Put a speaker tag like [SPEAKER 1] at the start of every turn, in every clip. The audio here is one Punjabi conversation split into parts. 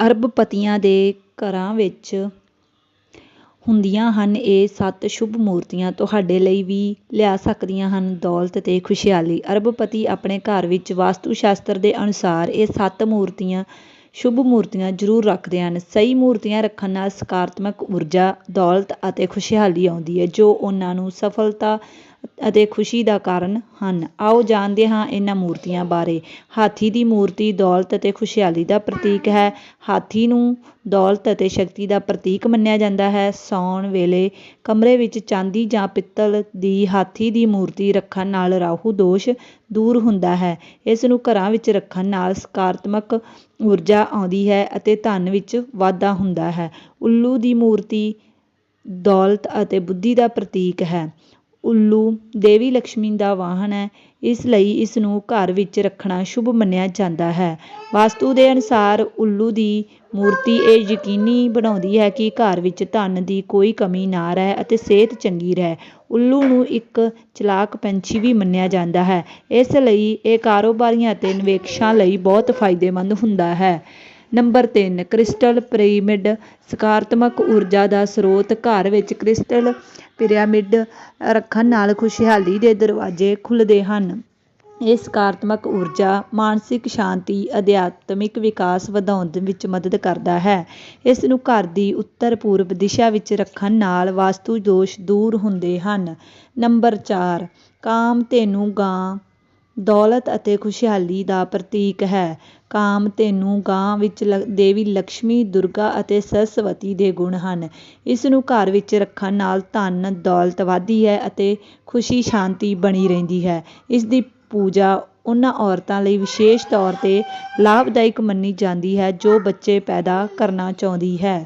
[SPEAKER 1] ਅਰਬਪਤੀਆਂ ਦੇ ਘਰਾਂ ਵਿੱਚ ਹੁੰਦੀਆਂ ਹਨ ਇਹ ਸੱਤ ਸ਼ੁਭ ਮੂਰਤੀਆਂ ਤੁਹਾਡੇ ਲਈ ਵੀ ਲਿਆ ਸਕਦੀਆਂ ਹਨ ਦੌਲਤ ਅਤੇ ਖੁਸ਼ਹਾਲੀ। ਅਰਬਪਤੀ ਆਪਣੇ ਘਰ ਵਿੱਚ ਵਾਸਤੂ ਸ਼ਾਸਤਰ ਦੇ ਅਨੁਸਾਰ ਇਹ ਸੱਤ ਮੂਰਤੀਆਂ ਸ਼ੁਭ ਮੂਰਤੀਆਂ ਜ਼ਰੂਰ ਰੱਖਦੇ ਹਨ। ਸਹੀ ਮੂਰਤੀਆਂ ਰੱਖਣ ਨਾਲ ਸਕਾਰਾਤਮਕ ਊਰਜਾ, ਦੌਲਤ ਅਤੇ ਖੁਸ਼ਹਾਲੀ ਆਉਂਦੀ ਹੈ ਜੋ ਉਹਨਾਂ ਨੂੰ ਸਫਲਤਾ ਅਤੇ ਖੁਸ਼ੀ ਦਾ ਕਾਰਨ ਹਨ। ਆਓ ਜਾਣਦੇ ਹਾਂ ਇਹਨਾਂ ਮੂਰਤੀਆਂ ਬਾਰੇ। ਹਾਥੀ ਦੀ ਮੂਰਤੀ ਦੌਲਤ ਅਤੇ ਖੁਸ਼ਹਾਲੀ ਦਾ ਪ੍ਰਤੀਕ ਹੈ। ਹਾਥੀ ਨੂੰ ਦੌਲਤ ਅਤੇ ਸ਼ਕਤੀ ਦਾ ਪ੍ਰਤੀਕ ਮੰਨਿਆ ਜਾਂਦਾ ਹੈ। ਸੌਣ ਵੇਲੇ ਕਮਰੇ ਵਿੱਚ ਚਾਂਦੀ ਜਾਂ ਪਿੱਤਲ ਦੀ ਹਾਥੀ ਦੀ ਮੂਰਤੀ ਰੱਖਣ ਨਾਲ ਰਾਹੂ ਦੋਸ਼ ਦੂਰ ਹੁੰਦਾ ਹੈ। ਇਸ ਨੂੰ ਘਰਾਂ ਵਿੱਚ ਰੱਖਣ ਨਾਲ ਸਕਾਰਾਤਮਕ ਊਰਜਾ ਆਉਂਦੀ ਹੈ ਅਤੇ ਧਨ ਵਿੱਚ ਵਾਧਾ ਹੁੰਦਾ ਹੈ। ਉੱਲੂ ਦੀ ਮੂਰਤੀ ਦੌਲਤ ਅਤੇ ਬੁੱਧੀ ਦਾ ਪ੍ਰਤੀਕ ਹੈ। ਉੱਲੂ ਦੇਵੀ ਲਕਸ਼ਮੀ ਦਾ ਵਾਹਨ ਹੈ ਇਸ ਲਈ ਇਸ ਨੂੰ ਘਰ ਵਿੱਚ ਰੱਖਣਾ ਸ਼ੁਭ ਮੰਨਿਆ ਜਾਂਦਾ ਹੈ। ਵਾਸਤੂ ਦੇ ਅਨੁਸਾਰ ਉੱਲੂ ਦੀ ਮੂਰਤੀ ਇਹ ਯਕੀਨੀ ਬਣਾਉਂਦੀ ਹੈ ਕਿ ਘਰ ਵਿੱਚ ਧਨ ਦੀ ਕੋਈ ਕਮੀ ਨਾ ਰਹੇ ਅਤੇ ਸਿਹਤ ਚੰਗੀ ਰਹੇ। ਉੱਲੂ ਨੂੰ ਇੱਕ ਚਲਾਕ ਪੰਛੀ ਵੀ ਮੰਨਿਆ ਜਾਂਦਾ ਹੈ ਇਸ ਲਈ ਇਹ ਕਾਰੋਬਾਰੀਆਂ ਅਤੇ ਨਿਵੇਸ਼ਕਾਂ ਲਈ ਬਹੁਤ ਫਾਇਦੇਮੰਦ ਹੁੰਦਾ ਹੈ। ਨੰਬਰ ਤਿੰਨ ਕ੍ਰਿਸਟਲ ਪਿਰਾਮਿਡ ਸਕਾਰਾਤਮਕ ਊਰਜਾ ਦਾ ਸਰੋਤ ਘਰ ਵਿੱਚ ਕ੍ਰਿਸਟਲ ਪਿਰਾਮਿਡ ਰੱਖਣ ਨਾਲ ਖੁਸ਼ਹਾਲੀ ਦੇ ਦਰਵਾਜ਼ੇ ਖੁੱਲ੍ਹਦੇ ਹਨ। ਇਹ ਸਕਾਰਾਤਮਕ ਊਰਜਾ, ਮਾਨਸਿਕ ਸ਼ਾਂਤੀ, ਅਧਿਆਤਮਿਕ ਵਿਕਾਸ ਵਧਾਉਣ ਵਿੱਚ ਮਦਦ ਕਰਦਾ ਹੈ। ਇਸ ਨੂੰ ਘਰ ਦੀ ਉੱਤਰ-ਪੂਰਬ ਦਿਸ਼ਾ ਵਿੱਚ ਰੱਖਣ ਨਾਲ ਵਾਸਤੂ ਦੋਸ਼ ਦੂਰ ਹੁੰਦੇ ਹਨ। ਨੰਬਰ ਚਾਰ ਕਾਮਧੇਨੂ ਗਾਂ ਦੌਲਤ ਅਤੇ ਖੁਸ਼ਹਾਲੀ ਦਾ ਪ੍ਰਤੀਕ ਹੈ। ਕਾਮਧੇਨੂ ਗਾਂ ਵਿੱਚ ਲ ਦੇਵੀ ਲਕਸ਼ਮੀ, ਦੁਰਗਾ ਅਤੇ ਸਰਸਵਤੀ ਦੇ ਗੁਣ ਹਨ। ਇਸ ਨੂੰ ਘਰ ਵਿੱਚ ਰੱਖਣ ਨਾਲ ਧਨ ਦੌਲਤ ਵੱਧਦੀ ਹੈ ਅਤੇ ਖੁਸ਼ੀ ਸ਼ਾਂਤੀ ਬਣੀ ਰਹਿੰਦੀ ਹੈ। ਇਸ ਦੀ ਪੂਜਾ ਉਹਨਾਂ ਔਰਤਾਂ ਲਈ ਵਿਸ਼ੇਸ਼ ਤੌਰ ਤੇ ਲਾਭਦਾਇਕ ਮੰਨੀ ਜਾਂਦੀ ਹੈ ਜੋ ਬੱਚੇ ਪੈਦਾ ਕਰਨਾ ਚਾਹੁੰਦੀ ਹੈ।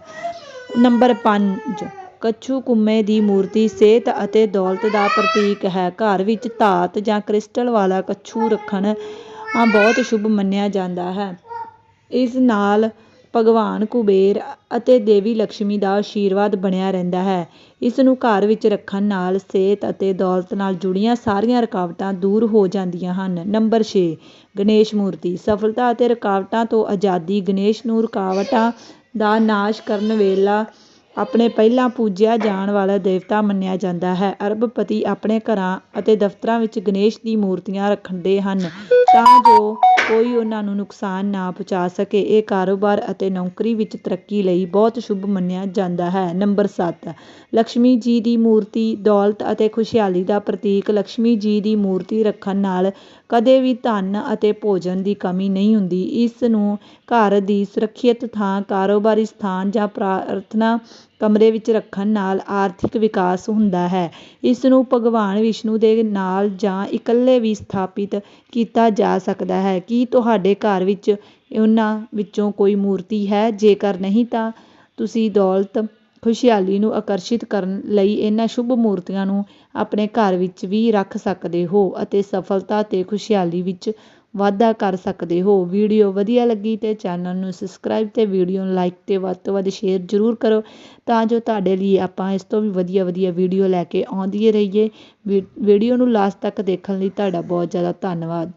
[SPEAKER 1] ਨੰਬਰ ਪੰਜ ਕੱਛੂ-ਕੁੰਮੇ ਦੀ ਮੂਰਤੀ ਸਿਹਤ ਅਤੇ ਦੌਲਤ ਦਾ ਪ੍ਰਤੀਕ ਹੈ। ਘਰ ਵਿੱਚ ਧਾਤ ਜਾਂ ਕ੍ਰਿਸਟਲ ਵਾਲਾ ਕੱਛੂ ਰੱਖਣਾ ਬਹੁਤ ਸ਼ੁਭ ਮੰਨਿਆ ਜਾਂਦਾ ਹੈ। ਇਸ ਨਾਲ ਭਗਵਾਨ ਕੁਬੇਰ ਅਤੇ ਦੇਵੀ ਲਕਸ਼ਮੀ ਦਾ ਆਸ਼ੀਰਵਾਦ ਬਣਿਆ ਰਹਿੰਦਾ ਹੈ। ਇਸ ਨੂੰ ਘਰ ਵਿੱਚ ਰੱਖਣ ਨਾਲ ਸਿਹਤ ਅਤੇ ਦੌਲਤ ਨਾਲ ਜੁੜੀਆਂ ਸਾਰੀਆਂ ਰੁਕਾਵਟਾਂ ਦੂਰ ਹੋ ਜਾਂਦੀਆਂ ਹਨ। ਨੰਬਰ ਛੇ, ਗਣੇਸ਼ ਮੂਰਤੀ ਸਫਲਤਾ ਅਤੇ ਰੁਕਾਵਟਾਂ ਤੋਂ ਆਜ਼ਾਦੀ ਗਣੇਸ਼ ਨੂੰ ਰੁਕਾਵਟਾਂ ਦਾ ਨਾਸ਼ ਕਰਨ ਵੇਲਾ ਆਪਣੇ ਪਹਿਲਾਂ ਪੂਜਿਆ ਜਾਣ ਵਾਲਾ ਦੇਵਤਾ ਮੰਨਿਆ ਜਾਂਦਾ ਹੈ। ਅਰਬਪਤੀ ਆਪਣੇ ਘਰਾਂ ਅਤੇ ਦਫ਼ਤਰਾਂ ਵਿੱਚ ਗਣੇਸ਼ ਦੀ ਮੂਰਤੀਆਂ ਰੱਖਦੇ ਹਨ ਤਾਂ ਜੋ ਕੋਈ ਉਹਨਾਂ ਨੂੰ ਨੁਕਸਾਨ ਨਾ ਪਹੁੰਚਾ ਸਕੇ। ਇਹ ਕਾਰੋਬਾਰ ਅਤੇ ਨੌਕਰੀ ਵਿੱਚ ਤਰੱਕੀ ਲਈ ਬਹੁਤ ਸ਼ੁਭ ਮੰਨਿਆ ਜਾਂਦਾ ਹੈ। ਨੰਬਰ ਸੱਤ ਲਕਸ਼ਮੀ ਜੀ ਦੀ ਮੂਰਤੀ ਦੌਲਤ ਅਤੇ ਖੁਸ਼ਹਾਲੀ ਦਾ ਪ੍ਰਤੀਕ ਲਕਸ਼ਮੀ ਜੀ ਦੀ ਮੂਰਤੀ ਰੱਖਣ ਨਾਲ ਕਦੇ ਵੀ ਧਨ ਅਤੇ ਭੋਜਨ ਦੀ ਕਮੀ ਨਹੀਂ ਹੁੰਦੀ। ਇਸ ਨੂੰ ਘਰ ਦੀ ਸੁਰੱਖਿਅਤ ਥਾਂ, ਕਾਰੋਬਾਰੀ ਸਥਾਨ ਜਾਂ ਪ੍ਰਾਰਥਨਾ ਕਮਰੇ ਵਿੱਚ ਰੱਖਣ ਨਾਲ ਆਰਥਿਕ ਵਿਕਾਸ ਹੁੰਦਾ ਹੈ। ਇਸ ਨੂੰ ਭਗਵਾਨ ਵਿਸ਼ਨੂੰ ਦੇ ਨਾਲ ਜਾਂ ਇਕੱਲੇ ਵੀ ਸਥਾਪਿਤ ਕੀਤਾ ਜਾ ਸਕਦਾ ਹੈ। ਕੀ ਤੁਹਾਡੇ ਘਰ ਵਿੱਚ ਉਹਨਾਂ ਵਿੱਚੋਂ ਕੋਈ ਮੂਰਤੀ ਹੈ? ਜੇਕਰ ਨਹੀਂ ਤਾਂ ਤੁਸੀਂ ਦੌਲਤ, ਖੁਸ਼ਹਾਲੀ ਨੂੰ ਆਕਰਸ਼ਿਤ ਕਰਨ ਲਈ ਇਹਨਾਂ ਸ਼ੁਭ ਮੂਰਤੀਆਂ ਨੂੰ ਆਪਣੇ ਘਰ ਵਿੱਚ ਵੀ ਰੱਖ ਸਕਦੇ ਹੋ ਅਤੇ ਸਫਲਤਾ ਅਤੇ ਖੁਸ਼ਹਾਲੀ ਵਿੱਚ ਵਾਧਾ ਕਰ ਸਕਦੇ ਹੋ। ਵੀਡੀਓ ਵਧੀਆ ਲੱਗੀ ਤਾਂ ਚੈਨਲ ਨੂੰ ਸਬਸਕ੍ਰਾਈਬ ਅਤੇ ਵੀਡੀਓ ਨੂੰ ਲਾਈਕ ਅਤੇ ਵੱਧ ਤੋਂ ਵੱਧ ਸ਼ੇਅਰ ਜ਼ਰੂਰ ਕਰੋ ਤਾਂ ਜੋ ਤੁਹਾਡੇ ਲਈ ਆਪਾਂ ਇਸ ਤੋਂ ਵੀ ਵਧੀਆ ਵਧੀਆ ਵੀਡੀਓ ਲੈ ਕੇ ਆਉਂਦੇ ਰਹੀਏ। ਵੀ ਵੀਡੀਓ ਨੂੰ ਲਾਸਟ ਤੱਕ ਦੇਖਣ ਲਈ ਤੁਹਾਡਾ ਬਹੁਤ ਜ਼ਿਆਦਾ ਧੰਨਵਾਦ।